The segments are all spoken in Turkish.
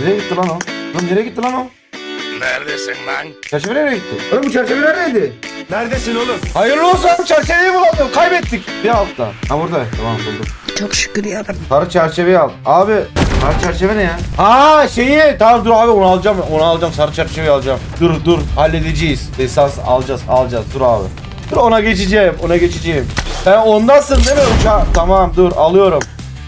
Nereye gitti lan o? Lan nereye gitti lan o? Neredesin lan? Çerçeve nereye gitti? Oğlum bu çerçeve neredeydi? Neredesin oğlum? Hayırlı olsun çerçeveyi bulalım. Kaybettik. Bir altta. Ha burada. Tamam buldum. Çok şükür ya Sarı çerçeveyi al. Abi sarı çerçeve ne ya? Aa şeyi tamam dur abi onu alacağım onu alacağım sarı çerçeveyi alacağım. Dur dur halledeceğiz. Esas alacağız alacağız dur abi. Dur ona geçeceğim ona geçeceğim. Sen ondasın değil mi uçağı? Tamam dur alıyorum.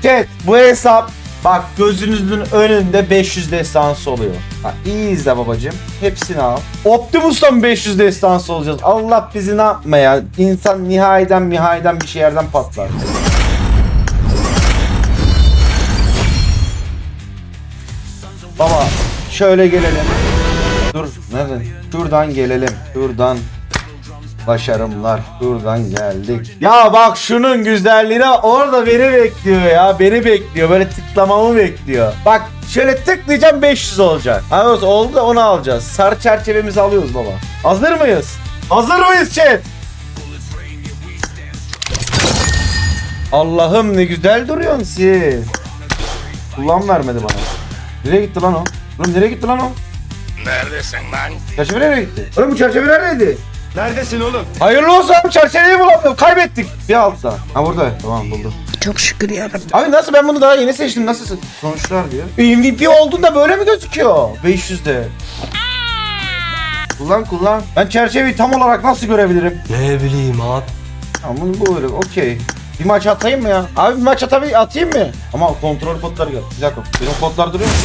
Chat bu hesap bak gözünüzün önünde 500 destansı oluyor. Ha, iyi izle babacım. Hepsini al. Optimus'ta mı 500 destansı olacağız? Allah bizi ne yapma ya. İnsan nihayeden nihayeden bir şeylerden patlar. Baba şöyle gelelim. Dur nereden? Şuradan gelelim. Şuradan. Başarımlar. Şuradan geldik. Ya bak şunun güzelliğine orada beni bekliyor ya. Beni bekliyor. Böyle tıklamamı bekliyor. Bak şöyle tıklayacağım 500 olacak. Anladınız oldu da onu alacağız. Sarı çerçevemizi alıyoruz baba. Hazır mıyız? Hazır mıyız chat? Allah'ım ne güzel duruyorsun siz. Kullan vermedi bana. Nereye gitti lan o? Oğlum nereye gitti lan o? Neredesin lan? Çerçeve nereye gitti? Oğlum bu çerçeve neredeydi? Neredesin oğlum? Hayırlı olsun çerçeveyi bulamadım. Kaybettik. Bir altta. Ha burada. Tamam buldum. Çok şükür ya Abi nasıl ben bunu daha yeni seçtim. Nasıl sonuçlar diyor. MVP olduğunda böyle mi gözüküyor? 500'de. Kullan kullan. Ben çerçeveyi tam olarak nasıl görebilirim? Ne bileyim abi. Tamam bunu böyle okey. Bir maç atayım mı ya? Abi bir maç atabi atayım mı? Ama kontrol kodları gel. Bir dakika. Benim kodlar duruyor mu?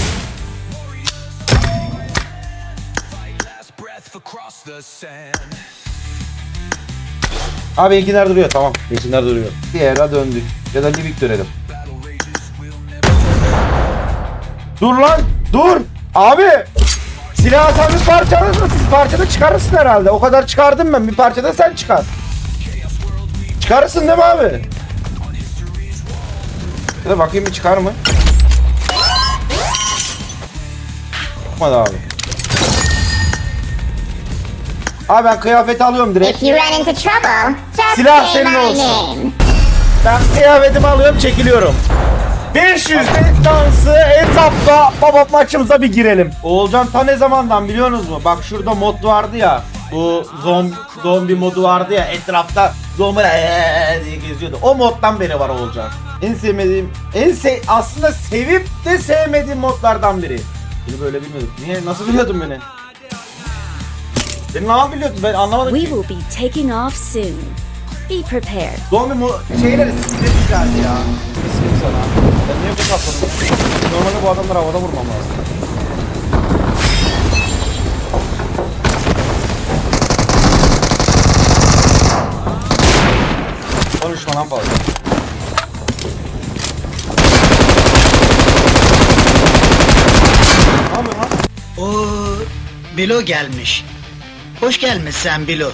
Abi ilkinler duruyor tamam. İlkinler duruyor. Bir era döndük. Ya da Livik dönelim. Dur lan dur. Abi. Silah sen bir parçalasın. Siz parçada çıkarırsın herhalde. O kadar çıkardım ben. Bir parçada sen çıkar. Çıkarırsın değil mi abi? Bir de bakayım bir çıkar mı? Çıkmadı abi. Abi ben kıyafeti alıyorum direkt. If you run into trouble, just Silah say senin my olsun. name. Ben kıyafetimi alıyorum çekiliyorum. 500 destansı hesapla baba maçımıza bir girelim. Oğulcan ta ne zamandan biliyorsunuz mu? Bak şurada mod vardı ya. Bu zombi, zombi modu vardı ya etrafta zombi eee diye geziyordu. O moddan beri var Oğulcan. En sevmediğim, en se aslında sevip de sevmediğim modlardan biri. Beni böyle bilmiyordum. Niye? Nasıl biliyordun beni? Beni ne biliyordun? Ben anlamadım We ki. will be taking off soon. Be prepared. Zombi mu şeyleri sinir güzeldi ya. Kesin sana. Ben niye bu atladım? Normalde bu adamları havada vurmam lazım. Konuşma lan fazla. Ne yapıyorsun lan? O Bilo gelmiş. Hoş gelmişsin Bilo.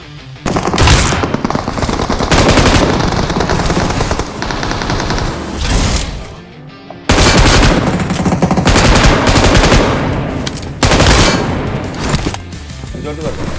Gördüler. Ben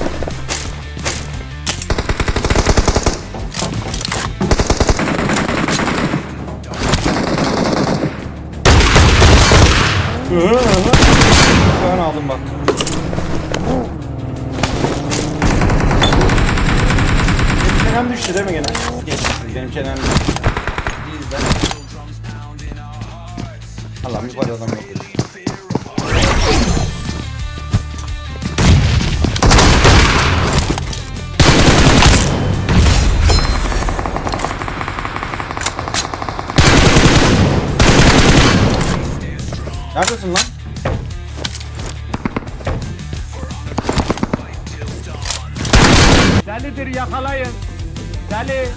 Geçmişsin benim çenem düştü. İyiyiz ben. Allah'ım yukarı adam yok. Neredesin lan? Delidir yakalayın. Deli.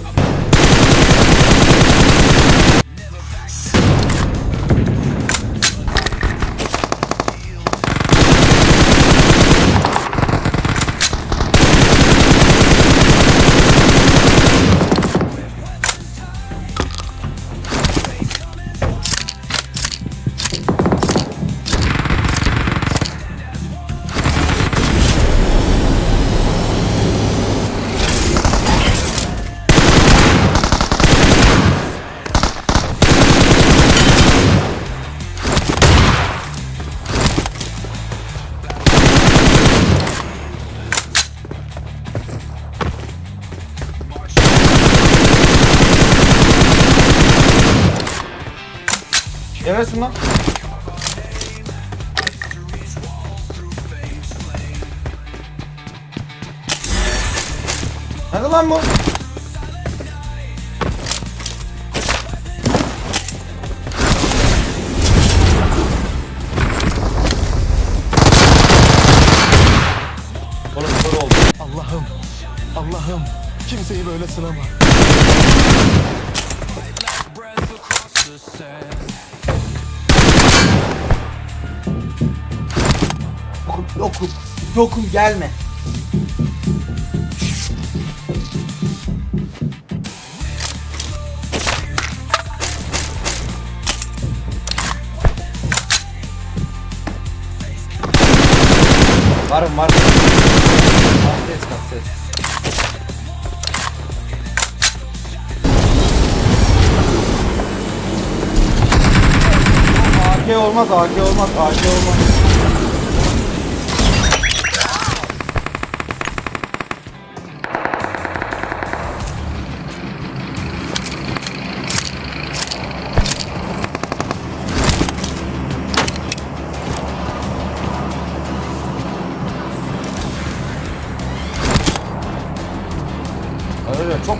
Neresin lan? Nerede lan bu? Allah'ım, Allah'ım kimseyi böyle sınama. Yokum, yokum, gelme. Varım var. Kalk kalk ses. AK olmaz, AK olmaz, AK olmaz.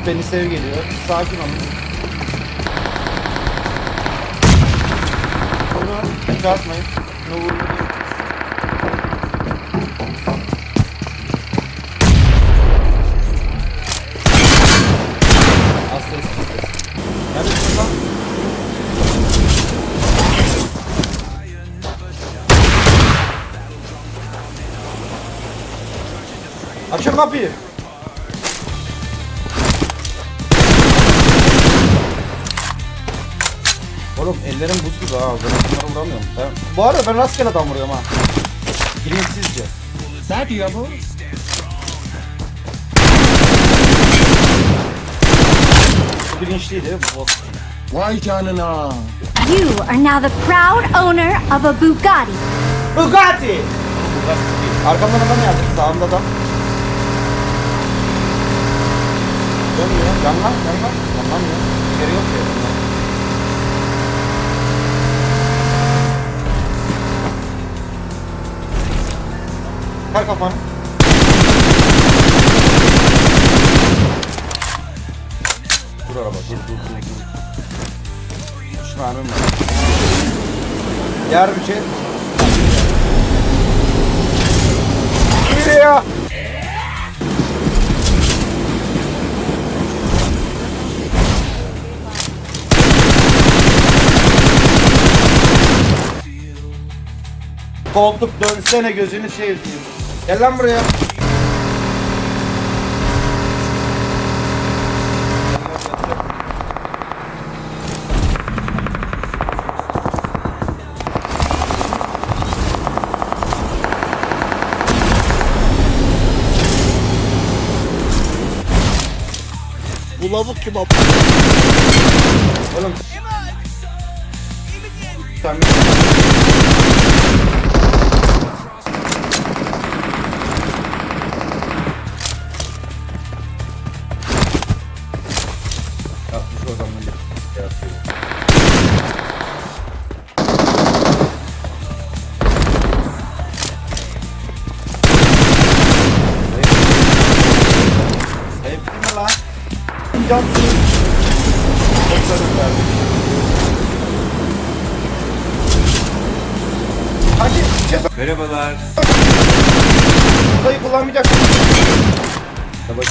Beni sev geliyor. Sakin olun. Onu çıkartmayın. Ne vurdu az ses. Neredesin lan? Açın kapıyı. Oğlum ellerim buz gibi ha. Ben bunları vuramıyorum. Ben, bu arada ben rastgele adam vuruyorum ha. Bilinçsizce. Ne diyor bu? Bu bilinçliydi. Bu bot. Vay canına. You are now the proud owner of a Bugatti. Bugatti! Arkamdan adam geldi. Sağımda da. Dönüyor. Yanlan, yanlan. Yanlanmıyor. Geri yok ya. Kar kafanı. Dur araba, dur dur dur dur. Mermim var. Yer bir şey. Geliyor. Koltuk dönsene gözünü sevdiğim. Gel lan buraya. Bu lavuk kim ab? Oğlum. Sen Cansın. Toplarım verdim. Hadi şey Merhabalar. Burayı kullanmayacaksın. Savaş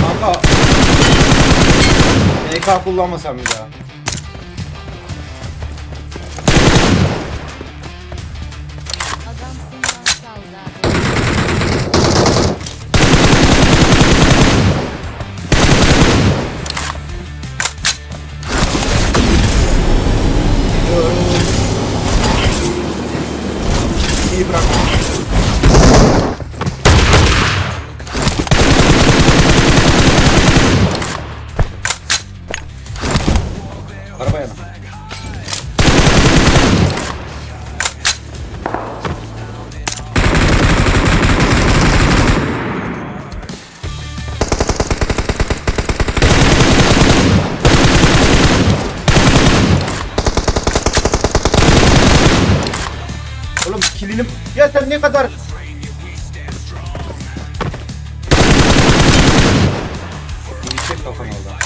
Kanka. MK kullanmasam bir daha. Ya sen ne kadar... Yiyecek kafan orada.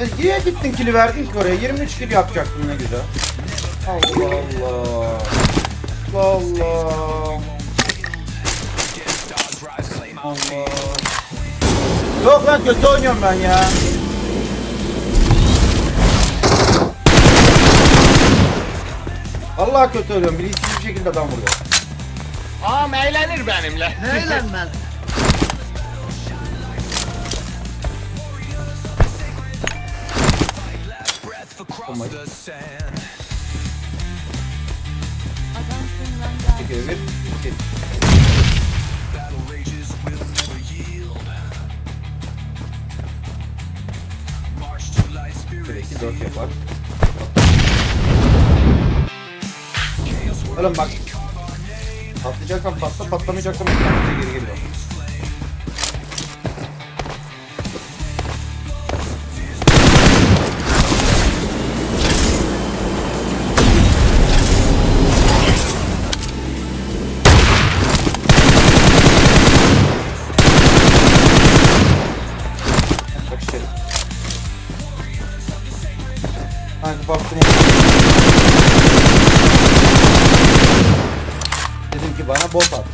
Ya niye gittin kili verdin ki oraya? 23 kil yapacaktın ne güzel. Allah Allah. Allah Allah. Allah. Yok lan kötü oynuyorum ben ya. Allah kötü oynuyorum. Bilinçsiz bir şekilde adam vuruyor. Ağam eğlenir benimle. Eğlenmez. Olmayı. Bir kere bir, iki. Bir, iki, dört yapar. Oğlum bak. Patlayacaksan patla, patlamayacaksan tane geri geliyor. Hadi baktım. Dedim ki bana bot at.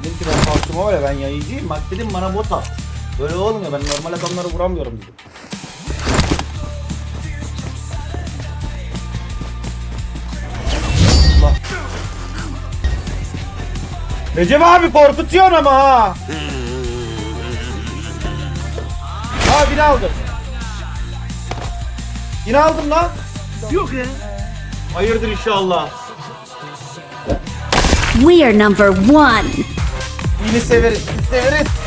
Dedim ki ben baktım var ya ben yayıncıyım bak dedim bana bot at. Böyle olmuyor ben normal adamları vuramıyorum dedim. Allah. Recep abi korkutuyorsun ama ha. Abi yine aldım. Yine aldım lan. Yok ya. Hayırdır inşallah. We are number one. Yine severiz. Severiz.